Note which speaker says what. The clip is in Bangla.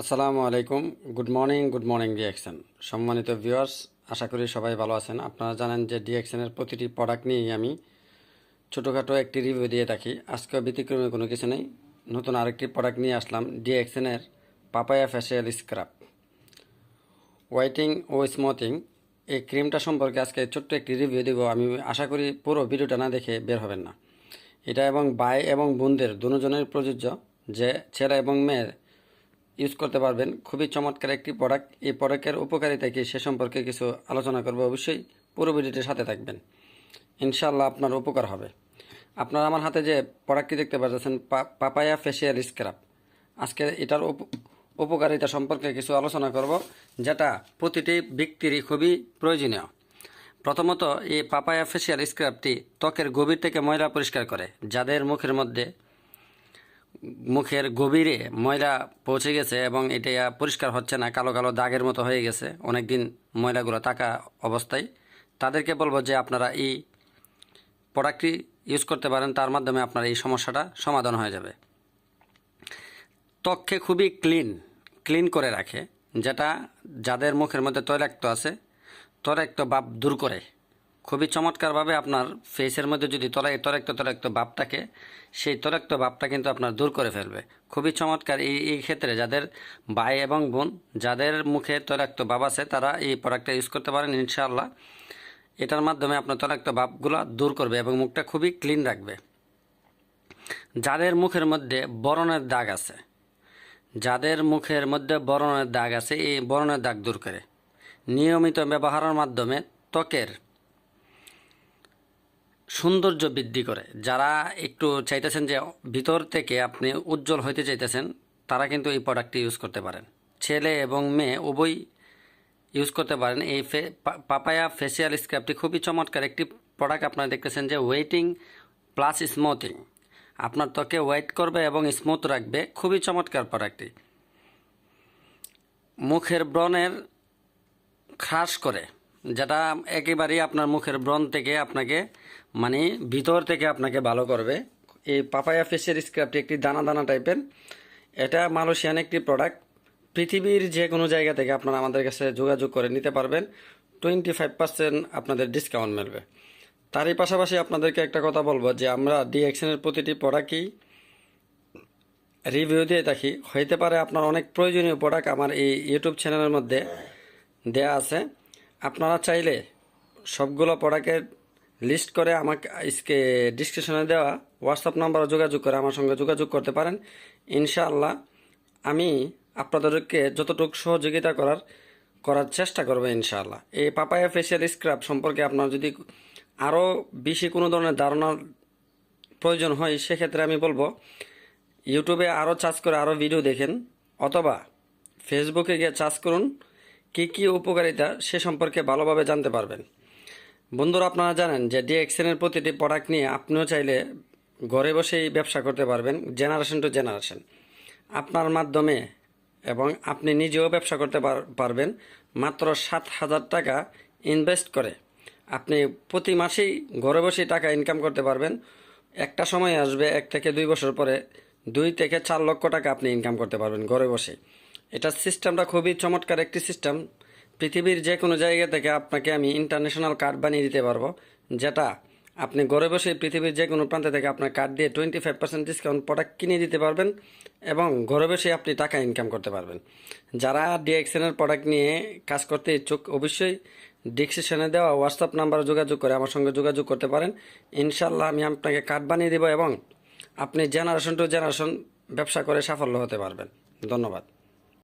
Speaker 1: আসসালামু আলাইকুম। Good morning good morning DXN সম্মানিত ভিউয়ার্স, আশা করি সবাই ভালো আছেন। আপনারা জানেন যে ডিএক্সেনের প্রতিটি প্রোডাক্ট নিয়েই আমি ছোটোখাটো একটি রিভিউ দিয়ে থাকি। আজকে ব্যতিক্রমে কোনো কিছু নেই। নতুন আরেকটি প্রোডাক্ট নিয়ে আসলাম ডিএক্সেনের পাপায়া ফেসিয়াল স্ক্রাব হোয়াইটিং ও স্মুথিং এই ক্রিমটা সম্পর্কে আজকে ছোট্ট একটি রিভিউ দেবো। আমি আশা করি পুরো ভিডিওটা না দেখে বের হবেন না। এটা এবং বাই এবং বোনদের, দুজনের প্রযোজ্য যে ছেলে এবং মেয়ে ইউজ করতে পারবেন। খুবই চমৎকার একটি প্রোডাক্ট এই প্রোডাক্টের উপকারিতা কি সে সম্পর্কে কিছু আলোচনা করব অবশ্যই। পুরো ভিডিওটির সাথে থাকবেন। ইনশাল্লাহ আপনার উপকার হবে। আপনারা আমার হাতে যে প্রোডাক্টটি দেখতে পাচ্ছেন পাপায়া ফেসিয়াল স্ক্রাব আজকে এটার উপকারিতা সম্পর্কে কিছু আলোচনা করব, যেটা প্রতিটি ব্যক্তিরই খুবই প্রয়োজনীয়। প্রথমত, এই পাপায়া ফেসিয়াল স্ক্রাবটি ত্বকের গভীর থেকে ময়লা পরিষ্কার করে, যাদের মুখের মধ্যে মুখের গভীরে ময়লা পৌঁছে গেছে এবং এটা পরিষ্কার হচ্ছে না, কালো কালো দাগের মতো হয়ে গেছে। অনেক দিন ময়লাগুলো থাকা অবস্থায়। তাদেরকে বলব যে আপনারা এই প্রোডাক্টটি ইউজ করতে পারেন, তার মাধ্যমে আপনার এই সমস্যাটা সমাধান হয়ে যাবে। ত্বককে খুবই ক্লিন ক্লিন করে রাখে, যেটা যাদের মুখের মধ্যে তৈলাক্ত আছে তৈলাক্ত বাপ দূর করে। খুবই চমৎকারভাবে আপনার ফেসের মধ্যে যদি তলাই তরাক্ত তরাক্ত ভাব থাকে, সেই তরাক্ত ভাবটা কিন্তু আপনার দূর করে ফেলবে। খুবই চমৎকার এই এই ক্ষেত্রে যাদের ভাই এবং বোন, যাদের মুখে তৈলাক্ত ভাব আছে, তারা এই প্রোডাক্টটা ইউজ করতে পারেন, ইনশাআল্লাহ। এটার মাধ্যমে আপনার তরাক্ত ভাবগুলো দূর করবে এবং মুখটা খুবই ক্লিন রাখবে। যাদের মুখের মধ্যে বরণের দাগ আছে, যাদের মুখের মধ্যে বরণের দাগ আছে, এই বরণের দাগ দূর করে। নিয়মিত ব্যবহারের মাধ্যমে ত্বকের সৌন্দর্য বৃদ্ধি করে। যারা একটু চাইতেছেন যে ভিতর থেকে আপনি উজ্জ্বল হইতে চাইতেছেন, তারা কিন্তু এই প্রোডাক্টটি ইউজ করতে পারেন। ছেলে এবং মেয়ে উভয় ইউজ করতে পারেন। এই ফে পাপায়া ফেসিয়াল স্ক্রাবটি খুবই চমৎকার একটি প্রোডাক্ট আপনারা দেখতেছেন যে ওয়েটিং প্লাস স্মুথিং আপনার ত্বকে ওয়েট করবে এবং স্মুথ রাখবে। খুবই চমৎকার প্রোডাক্টটি মুখের ব্রণের খাস করে। যেটা একেবারেই আপনার মুখের ব্রণ থেকে আপনাকে মানে ভিতর থেকে আপনাকে ভালো করবে। এই পাপায়া ফেসের স্ক্রাবটি একটি দানা দানা টাইপের এটা মালয়েশিয়ান একটি প্রোডাক্ট পৃথিবীর যে কোনো জায়গা থেকে আপনারা আমাদের কাছে যোগাযোগ করে নিতে পারবেন। টোয়েন্টি ফাইভ পার্সেন্ট আপনাদের ডিসকাউন্ট মিলবে। তারই পাশাপাশি আপনাদেরকে একটা কথা বলব যে আমরা ডিএক্সএনের প্রতিটি প্রোডাক্টই রিভিউ দিয়ে থাকি। হইতে পারে আপনার অনেক প্রয়োজনীয় প্রোডাক্ট আমার এই ইউটিউব চ্যানেলের মধ্যে দেয়া আছে। আপনারা চাইলে সবগুলো প্রোডাক্টের লিস্ট করে আমাকে, আজকে ডিসক্রিপশনে দেওয়া হোয়াটসঅ্যাপ নাম্বারে যোগাযোগ করে আমার সঙ্গে যোগাযোগ করতে পারেন। ইনশাআল্লাহ আমি আপনাদেরকে যতটুকু সহযোগিতা করার করার চেষ্টা করব ইনশাআল্লাহ। এই পাপায়া ফেসিয়াল স্ক্রাব সম্পর্কে আপনার যদি আরও বেশি কোনো ধরনের ধারণার প্রয়োজন হয়, সেক্ষেত্রে আমি বলব ইউটিউবে আরও চার্জ করে আরও ভিডিও দেখেন, অথবা ফেসবুকে গিয়ে চার্জ করুন। কী কী উপকারিতা সে সম্পর্কে ভালোভাবে জানতে পারবেন। বন্ধুরা, আপনারা জানেন যে ডিএক্সএনের প্রতিটি প্রোডাক্ট নিয়ে আপনিও চাইলে ঘরে বসেই ব্যবসা করতে পারবেন জেনারেশন টু জেনারেশন আপনার মাধ্যমে এবং আপনি নিজেও ব্যবসা করতে পার- পারবেন, মাত্র সাত হাজার টাকা ইনভেস্ট করে। আপনি প্রতি মাসেই ঘরে বসেই টাকা ইনকাম করতে পারবেন। একটা সময় আসবে, এক থেকে দুই বছর পরে দুই থেকে চার লক্ষ টাকা আপনি ইনকাম করতে পারবেন ঘরে বসে এটার সিস্টেমটা খুবই চমৎকার একটি সিস্টেম। পৃথিবীর যে কোনো জায়গা থেকে আপনাকে আমি ইন্টারন্যাশনাল কার্ড বানিয়ে দিতে পারব, যেটা আপনি ঘরে বসে পৃথিবীর যে কোনো প্রান্ত থেকে আপনার কার্ড দিয়ে twenty five percent discount product কিনে দিতে পারবেন এবং ঘরে বসে আপনি টাকা ইনকাম করতে পারবেন। যারা ডিএক্সএনের প্রোডাক্ট নিয়ে কাজ করতে ইচ্ছুক, অবশ্যই ডিসক্রিপশনে দেওয়া হোয়াটসঅ্যাপ নাম্বারে যোগাযোগ করে আমার সঙ্গে যোগাযোগ করতে পারেন। ইনশাল্লাহ আমি আপনাকে কার্ড বানিয়ে দেবো এবং আপনি জেনারেশন টু জেনারেশন ব্যবসা করে সাফল্য হতে পারবেন। ধন্যবাদ।